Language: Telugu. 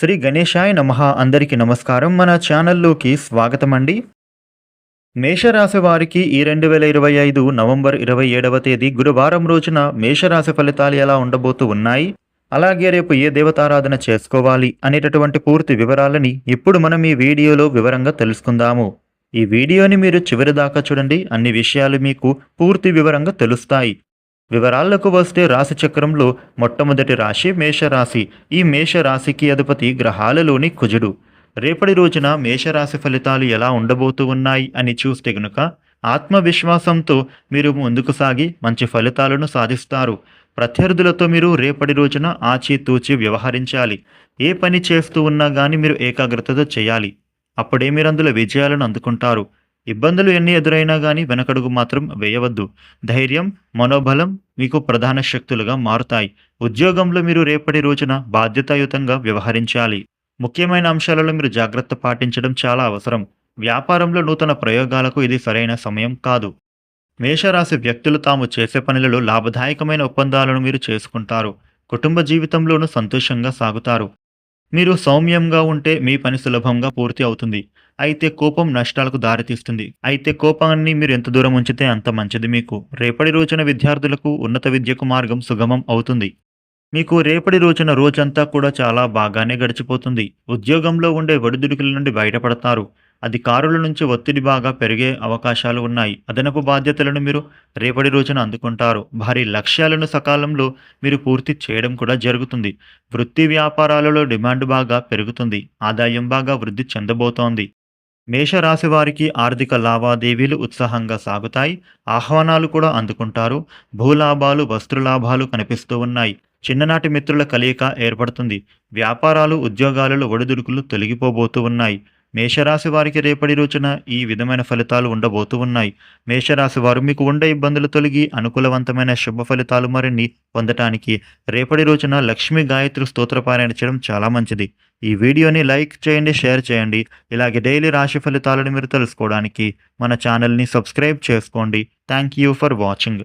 శ్రీ గణేశాయ నమ. అందరికీ నమస్కారం. మన ఛానల్లోకి స్వాగతం అండి మేషరాశి వారికి ఈ రెండు వేల ఇరవై ఐదు నవంబర్ ఇరవై ఏడవ తేదీ గురువారం రోజున మేషరాశి ఫలితాలు ఎలా ఉండబోతూ ఉన్నాయి? అలాగే రేపు ఏ దేవతారాధన చేసుకోవాలి అనేటటువంటి పూర్తి వివరాలని ఇప్పుడు మనం ఈ వీడియోలో వివరంగా తెలుసుకుందాము. ఈ వీడియోని మీరు చివరి దాకా చూడండి. అన్ని విషయాలు మీకు పూర్తి వివరంగా తెలుస్తాయి. వివరాలకు వస్తే రాశి చక్రంలో మొట్టమొదటి రాశి మేషరాశి. ఈ మేషరాశికి అధిపతి గ్రహాలలోని కుజుడు. రేపటి రోజున మేషరాశి ఫలితాలు ఎలా ఉండబోతూ ఉన్నాయి అని చూస్తే గనుక ఆత్మవిశ్వాసంతో మీరు ముందుకు సాగి మంచి ఫలితాలను సాధిస్తారు. ప్రత్యర్థులతో మీరు రేపటి రోజున ఆచితూచి వ్యవహరించాలి. ఏ పని చేస్తూ ఉన్నా కానీ మీరు ఏకాగ్రతతో చేయాలి. అప్పుడే మీరు అందులో విజయాలను అందుకుంటారు. ఇబ్బందులు ఎన్ని ఎదురైనా కానీ వెనకడుగు మాత్రం వేయవద్దు. ధైర్యం మనోబలం మీకు ప్రధాన శక్తులుగా మారుతాయి. ఉద్యోగంలో మీరు రేపటి రోజున బాధ్యతాయుతంగా వ్యవహరించాలి. ముఖ్యమైన అంశాలలో మీరు జాగ్రత్త పాటించడం చాలా అవసరం. వ్యాపారంలో నూతన ప్రయోగాలకు ఇది సరైన సమయం కాదు. మేషరాశి వ్యక్తులు తాము చేసే పనులలో లాభదాయకమైన ఒప్పందాలను మీరు చేసుకుంటారు. కుటుంబ జీవితంలోనూ సంతోషంగా సాగుతారు. మీరు సౌమ్యంగా ఉంటే మీ పని సులభంగా పూర్తి అవుతుంది. అయితే కోపం నష్టాలకు దారితీస్తుంది. అయితే కోపాన్ని మీరు ఎంత దూరం ఉంచితే అంత మంచిది మీకు. రేపటి రోజున విద్యార్థులకు ఉన్నత విద్యకు మార్గం సుగమం అవుతుంది. మీకు రేపటి రోజున రోజంతా కూడా చాలా బాగానే గడిచిపోతుంది. ఉద్యోగంలో ఉండే ఒడిదుడుకుల నుండి బయటపడతారు. అధికారుల నుంచి ఒత్తిడి బాగా పెరిగే అవకాశాలు ఉన్నాయి. అదనపు బాధ్యతలను మీరు రేపటి రోజున అందుకుంటారు. భారీ లక్ష్యాలను సకాలంలో మీరు పూర్తి చేయడం కూడా జరుగుతుంది. వృత్తి వ్యాపారాలలో డిమాండ్ బాగా పెరుగుతుంది. ఆదాయం బాగా వృద్ధి చెందబోతోంది. మేషరాశి వారికి ఆర్థిక లావాదేవీలు ఉత్సాహంగా సాగుతాయి. ఆహ్వానాలు కూడా అందుకుంటారు. భూలాభాలు వస్త్రలాభాలు కనిపిస్తూ ఉన్నాయి. చిన్ననాటి మిత్రుల కలయిక ఏర్పడుతుంది. వ్యాపారాలు ఉద్యోగాలలో ఒడిదుడుకులు తొలగిపోబోతూ ఉన్నాయి. మేషరాశి వారికి రేపటి రోజున ఈ విధమైన ఫలితాలు ఉండబోతూ ఉన్నాయి. మేషరాశి వారు మీకు ఉండే ఇబ్బందులు తొలగి అనుకూలవంతమైన శుభ ఫలితాలు మరిన్ని పొందటానికి రేపటి రోజున లక్ష్మీ గాయత్రి స్తోత్రపారాయణ చేయడం చాలా మంచిది. ఈ వీడియోని లైక్ చేయండి షేర్ చేయండి. ఇలాగే డైలీ రాశి ఫలితాలను మీరు తెలుసుకోవడానికి మన ఛానల్ని సబ్స్క్రైబ్ చేసుకోండి. Thank you for watching.